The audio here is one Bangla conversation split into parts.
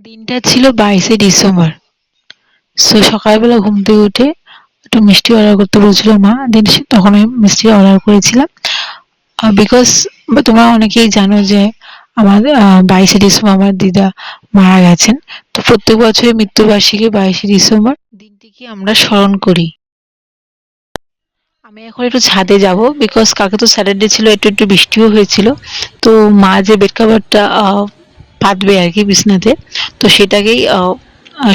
দিনটা ছিল বাইশে ডিসেম্বর। সো সকালবেলা ঘুম থেকে উঠে একটু মিষ্টি অর্ডার করতে বলছিল মা, দিন তখন আমি মিষ্টি অর্ডার করেছিলাম। বিকজ তোমরা অনেকেই জানো যে আমার বাইশে ডিসেম্বর আমার দিদা মারা গেছেন। তো প্রত্যেক বছরের মৃত্যুবার্ষিকী বাইশে ডিসেম্বর। দিনটিকে আমরা স্মরণ করি। আমি এখন একটু ছাদে যাব বিকজ কালকে তো স্যাটারডে ছিল, একটু একটু বৃষ্টিও হয়েছিল। তো মা যে বেড কাভারটা পাতবে আর কি বিছনাতে। তো সেটাকেই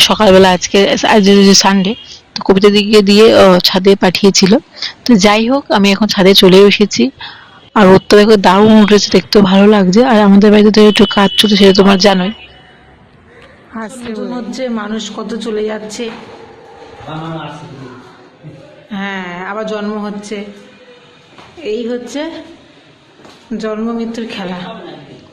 সকালবেলা আজকে, আজ সানডে তো কবিতা দিকে দিয়ে ছাদে পাঠিয়েছিল। তো যাই হোক, আমি এখন ছাদে চলে এসেছি। আর ওর তো দেখো দারুণ উঠেছে, দেখতেও ভালো লাগছে। আর আমাদের বাড়িতে তো একটু কাজ চলছে, সেটা তোমার জানোই। হচ্ছে মানুষ কত চলে যাচ্ছে। হ্যাঁ আবার জন্ম হচ্ছে। এই হচ্ছে জন্ম মৃত্যুর খেলা।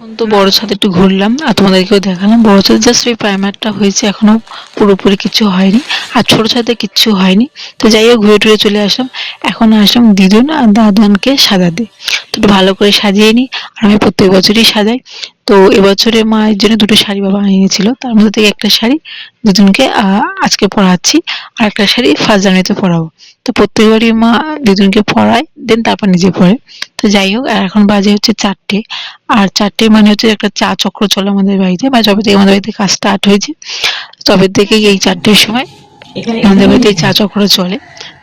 এখন তো বড় ছাদে একটু ঘুরলাম, আর তোমাদেরকেও দেখালাম। বড় ছাদে জাস্ট ওই প্রাইমারটা হয়েছে, এখনও পুরোপুরি কিছু হয়নি। আর ছোট ছাদে কিচ্ছু হয়নি। তো যাই হোক, ঘুরে টুরে চলে আসলাম। এখন আসলাম দিদুন আর দাদানকে সাজাতে। তো একটু ভালো করে সাজিয়ে নিই। আর আমি প্রত্যেক বছরই সাজাই। তো এবছরে মায়ের জন্য দুটো শাড়ি বাবা আনিয়েছিল তার মধ্যে থেকে একটা শাড়ি দিদুনকে আহ, আজকে পরাচ্ছি আর একটা শাড়ি ফার্স্ট জানুয়ারিতে পরাবো। তো প্রত্যেকবারই মা দিদুনকে পরায় দেন তারপর নিজে পরে। তো যাই হোক আর এখন বাজে হচ্ছে চারটে। আর চারটে মানে হচ্ছে একটা চা চক্র চলে আমাদের বাড়িতে বা যবে থেকে আমাদের বাড়িতে কাজ স্টার্ট হয়েছে তবে থেকেই এই চারটের সময় আমাদের বাড়িতে চা চক্র চলে।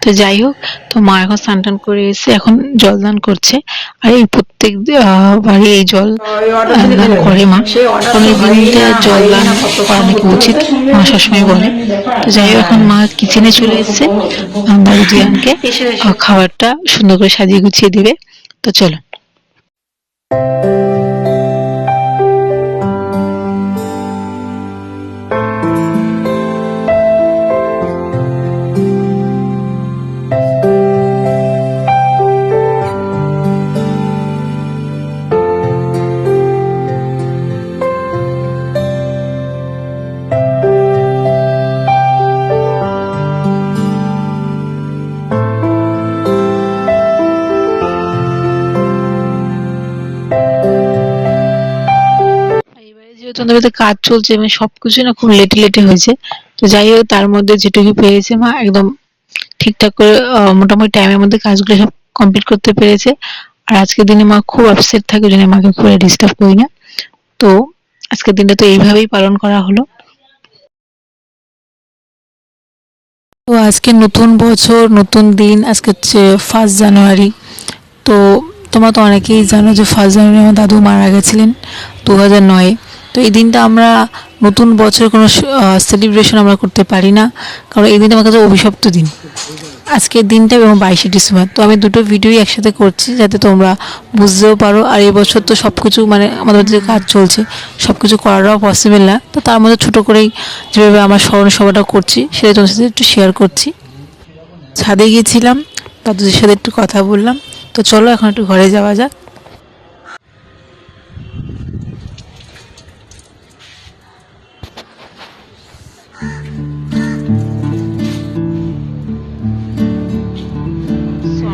তো যাই হোক তো মা এখন স্নান টান করে এসে এখন জল দান করছে। আর এই প্রত্যেক বাড়ি এই জল দান করে মা। কারণ এই দিনটা জল দান করা নাকি উচিত? মা সবসময় বলে। তো যাই হোক এখন মা কিচেনে চলে এসেছে। দিয়ানকে আহ, খাবারটা সুন্দর করে সাজিয়ে গুছিয়ে দিবে। তো চলো যেহেতু কাজ চলছে মানে সবকিছু না খুব লেটে লেটে হয়েছে। তো যাই হোক, তার মধ্যে যেটুকু পেরেছে মা, একদম ঠিকঠাক করে মোটামুটি টাইমের মধ্যে কাজগুলো সব কমপ্লিট করতে পেরেছে। আর আজকের দিনে মা খুব আপসেট থাকে জন্য মাকে খুব ডিস্টার্ব করি না। তো আজকের দিনটা তো এইভাবেই পালন করা হলো। তো আজকে নতুন বছর, নতুন দিন, আজকে হচ্ছে ফার্স্ট জানুয়ারি তো তোমরা তো অনেকেই জানো যে ফার্স্ট জানুয়ারি আমার দাদু মারা গেছিলেন, দু হাজার নয়ে। তো এই দিনটা আমরা নতুন বছর কোনো সেলিব্রেশন আমরা করতে পারি না। কারণ এই দিনটা আমার কাছে অভিশপ্ত দিন। আজকের দিনটা এবং বাইশে ডিসেম্বর। তো আমি দুটো ভিডিওই একসাথে করছি যাতে তোমরা বুঝতেও পারো। আর এই বছর তো সব কিছু মানে আমাদের যে কাজ চলছে সব কিছু করাটাও পসিবল না। তো তার মধ্যে ছোটো করেই যেভাবে আমার স্মরণ সভাটা করছি, সেটা তোমার সাথে একটু শেয়ার করছি। ছাদে গিয়েছিলাম, দাদুদের সাথে একটু কথা বললাম। তো চলো এখন একটু ঘরে যাওয়া যাক।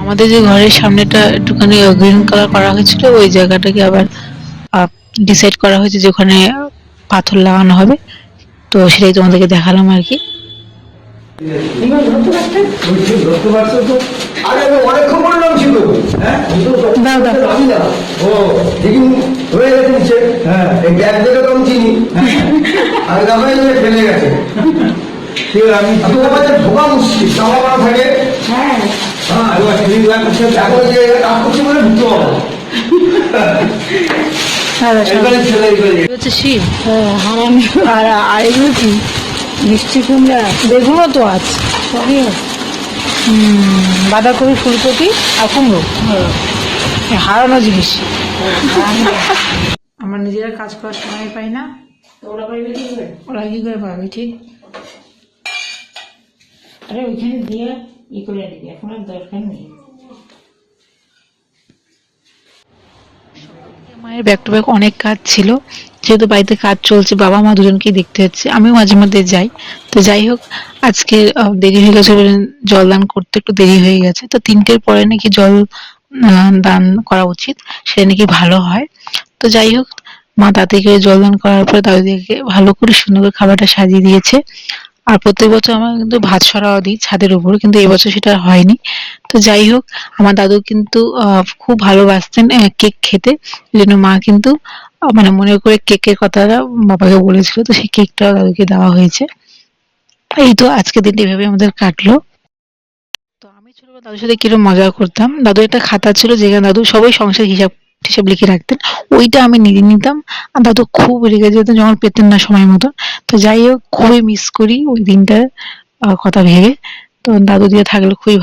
আমাদের যে ঘরের সামনেটা একটুখানি গ্রিন কালার করা হয়েছিল ওই জায়গাটাকে আবার ডিসাইড করা হয়েছে যে ওখানে পাথর লাগানো হবে। তো সেটাই তোমাদেরকে দেখালাম আর কি। আমি বললাম ছিল হ্যাঁ। এবার ছেলে এবারে হচ্ছে হারামি আর আর এগুলো কি মিষ্টি কুমড়া। বেগুনও তো আছে। সবই বাঁধাকপি ফুলকপি আর কুমড়ো। হারানো জিনিস। আমরা নিজেরা কাজ করার সময় পাই না। ওরা পাইবে কি করে? ওরা কি করে পাবে ঠিক? আরে ওইখানে দিয়ে ই করে দিবি এখন আর দরকার নেই মায়ের ব্যাক টু ব্যাক অনেক কাজ ছিল। যেহেতু বাড়িতে কাজ চলছে, বাবা মা দুজনকেই দেখতে হচ্ছে। আমিও মাঝে মধ্যে যাই। তো যাই হোক, আজকে দেরি হয়ে গেছে জল দান করতে একটু দেরি হয়ে গেছে। তো তিনটের পরে নাকি জল দান করা উচিত। সেটা নাকি ভালো হয়। তো যাই হোক, মা তাঁতিকে জলদান করার পরে দাদুদিকে ভালো করে সুন্দর করে খাবারটা সাজিয়ে দিয়েছে। আর প্রত্যেক বছর আমরা কিন্তু ভাত সরাও দিই ছাদের উপর, কিন্তু এবছর সেটা হয়নি। তো যাই হোক, আমার দাদু কিন্তু খুব ভালোবাসতেন কেক খেতে। জন্য মা কিন্তু মানে মনে করে কেকের কথাটা বাবাকে বলেছিল, তো সেই কেকটাও দাদুকে দেওয়া হয়েছে। এই তো আজকে দিনটা এভাবে আমাদের কাটলো। তো আমি ছোটবেলা দাদুর সাথে কীরকম মজা করতাম। দাদু একটা খাতা ছিল, যেখানে দাদু সবাই সংসার হিসাব হিসাব লিখে রাখতেন। ওইটা আমি নিয়ে নিতাম। আর দাদু খুব রেগে যেত যখন পেতেন না সময় মতন। তো যাই হোক, খুবই মিস করি ওই দিনটার কথা ভেবে। তো দাদু দিয়ে থাকলে খুবই